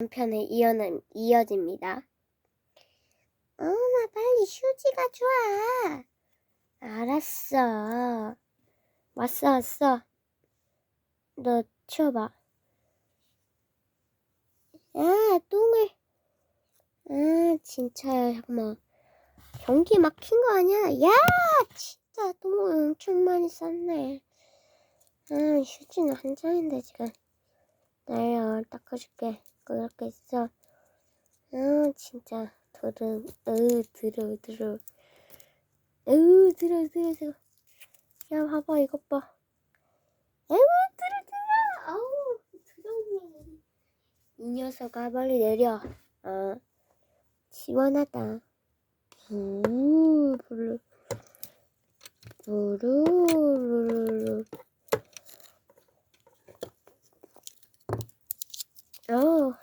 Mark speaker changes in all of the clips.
Speaker 1: 이어는 이어집니다. 엄마 빨리 휴지가 좋아. 알았어. 왔어 왔어. 너 치워봐. 아 똥을. 아 진짜 잠깐만. 변기 막힌 거 아니야? 야 진짜 똥을 엄청 많이 쌌네. 아 휴지는 한 장인데 지금. 나야 닦아줄게. 그렇게 있어. 아 진짜 더러. 으 들어 들어. 으 들어 들어 들어. 야 봐봐 이것 봐. 에우 들어 들어. 아우 더러워. 이 녀석아 빨리 내려. 어 시원하다. 부르르 부르르르. 어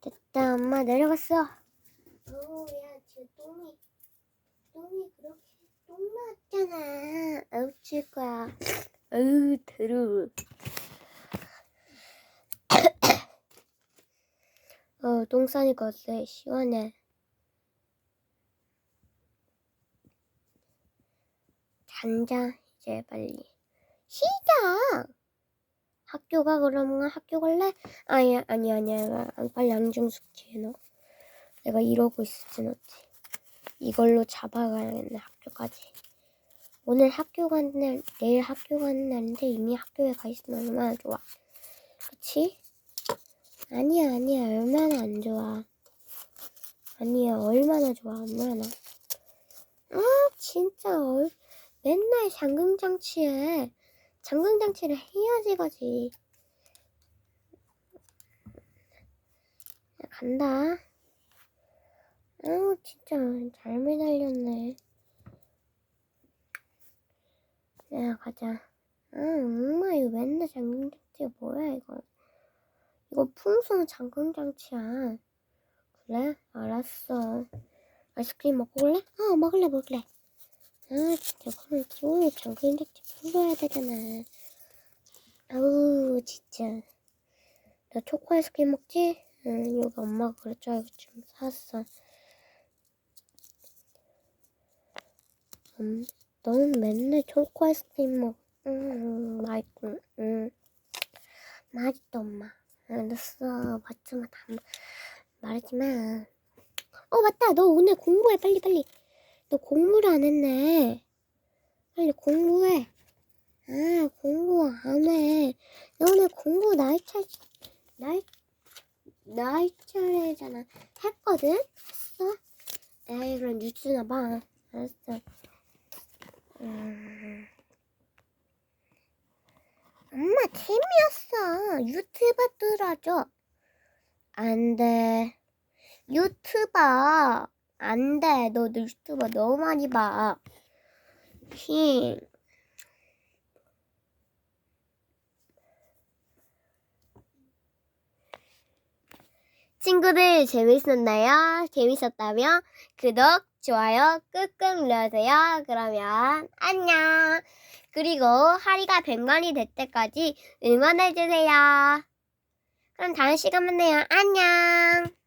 Speaker 1: 됐다 엄마 내려갔어. 어야 저 똥이 똥이 그렇게 똥 나왔잖아. 아우 칠 거야. 아우 더러워. 어, 똥 싸니까 어때? 시원해. 잔자, 이제 빨리. 시작! 학교가 그러면 학교 갈래? 아니, 아니, 아니야. 빨리 안중숙지 해놔. 내가 이러고 있을진 어찌. 이걸로 잡아가야겠네, 학교까지. 오늘 학교 가는 날, 내일 학교 가는 날인데 이미 학교에 가 있으면 얼마나 좋아. 그치? 아니야, 아니야. 얼마나 안 좋아. 아니야, 얼마나 좋아, 얼마나. 아, 진짜, 얼, 맨날 잠금장치에, 잠금 장치를 해야지 가지. 야, 간다. 아우, 진짜, 잘 매달렸네. 야, 가자. 아, 엄마, 이거 맨날 잠금 장치가 뭐야, 이거. 이거 풍선 잠금 장치야. 그래? 알았어. 아이스크림 먹고 올래? 어, 먹을래, 먹을래. 아, 진짜, 그럼 또 잠금장치 풀어야 되잖아. 아우, 진짜. 너 초코 아이스크림 먹지? 응, 여기 엄마가 그랬죠. 이거 좀 사왔어. 음, 너는 맨날 초코 아이스크림 먹, 음, 맛있고, 음. 맛있다, 엄마. 알았어. 맞지마, 다 말하지 마. 어, 맞다. 너 오늘 공부해. 빨리, 빨리. 너 공부를 안 했네. 빨리 공부해. 아, 공부 안 해. 너 오늘 공부 날짜, 날, 날짜래잖아. 했거든? 했어? 에이, 그럼 뉴스나 봐. 알았어. 음. 엄마 재미없어. 유튜버 들어줘. 안 돼. 유튜버. 안 돼. 너 유튜버 너무 많이 봐. 힘. 친구들 재밌었나요? 재밌었다면 구독, 좋아요 꾹꾹 눌러주세요. 그러면 안녕. 그리고 하리가 100만이 될 때까지 응원해주세요. 그럼 다음 시간 만나요. 안녕.